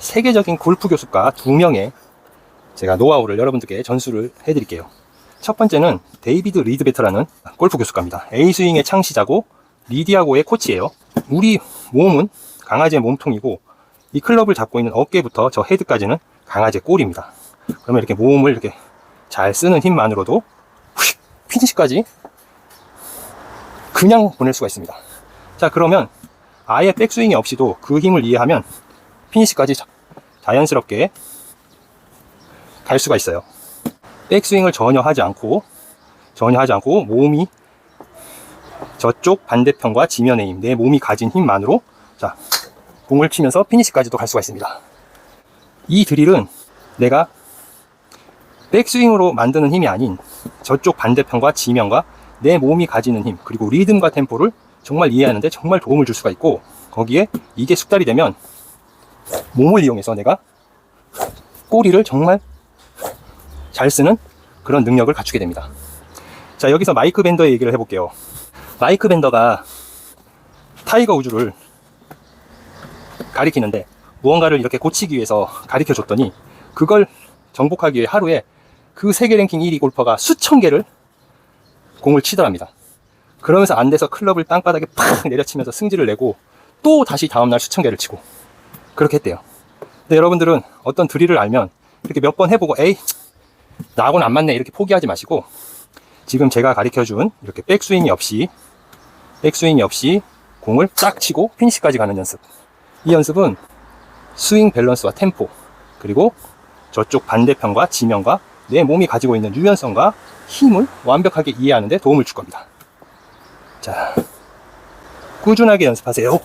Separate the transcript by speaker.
Speaker 1: 세계적인 골프 교수가 두 명의 제가 노하우를 여러분들께 전수를 해드릴게요. 첫 번째는 데이비드 리드 베터라는 골프 교수가입니다. A스윙의 창시자고 리디아고의 코치예요. 우리 몸은 강아지의 몸통이고 이 클럽을 잡고 있는 어깨부터 저 헤드까지는 강아지의 꼬리입니다. 그러면 이렇게 몸을 이렇게 잘 쓰는 힘만으로도 휙, 피니시까지 그냥 보낼 수가 있습니다. 자 그러면 아예 백스윙이 없이도 그 힘을 이해하면 피니시까지 자, 자연스럽게 갈 수가 있어요. 백스윙을 전혀 하지 않고 전혀 하지 않고 몸이 저쪽 반대편과 지면의 힘, 내 몸이 가진 힘만으로 자 공을 치면서 피니시까지도 갈 수가 있습니다. 이 드릴은 내가 백스윙으로 만드는 힘이 아닌 저쪽 반대편과 지면과 내 몸이 가지는 힘 그리고 리듬과 템포를 정말 이해하는데 정말 도움을 줄 수가 있고 거기에 이게 숙달이 되면 몸을 이용해서 내가 꼬리를 정말 잘 쓰는 그런 능력을 갖추게 됩니다. 자, 여기서 마이크 밴더의 얘기를 해볼게요. 마이크 밴더가 타이거 우주를 가리키는데 무언가를 이렇게 고치기 위해서 가리켜 줬더니 그걸 정복하기 위해 하루에 그 세계 랭킹 1위 골퍼가 수천 개를 공을 치더랍니다. 그러면서 안 돼서 클럽을 땅바닥에 팍 내려치면서 승질을 내고 또 다시 다음날 수천 개를 치고 그렇게 했대요. 근데 여러분들은 어떤 드릴을 알면 이렇게 몇 번 해보고 에이 나하고는 안 맞네 이렇게 포기하지 마시고 지금 제가 가르쳐 준 이렇게 백스윙이 없이 백스윙이 없이 공을 딱 치고 피니시까지 가는 연습. 이 연습은 스윙 밸런스와 템포 그리고 저쪽 반대편과 지면과 내 몸이 가지고 있는 유연성과 힘을 완벽하게 이해하는 데 도움을 줄 겁니다. 자 꾸준하게 연습하세요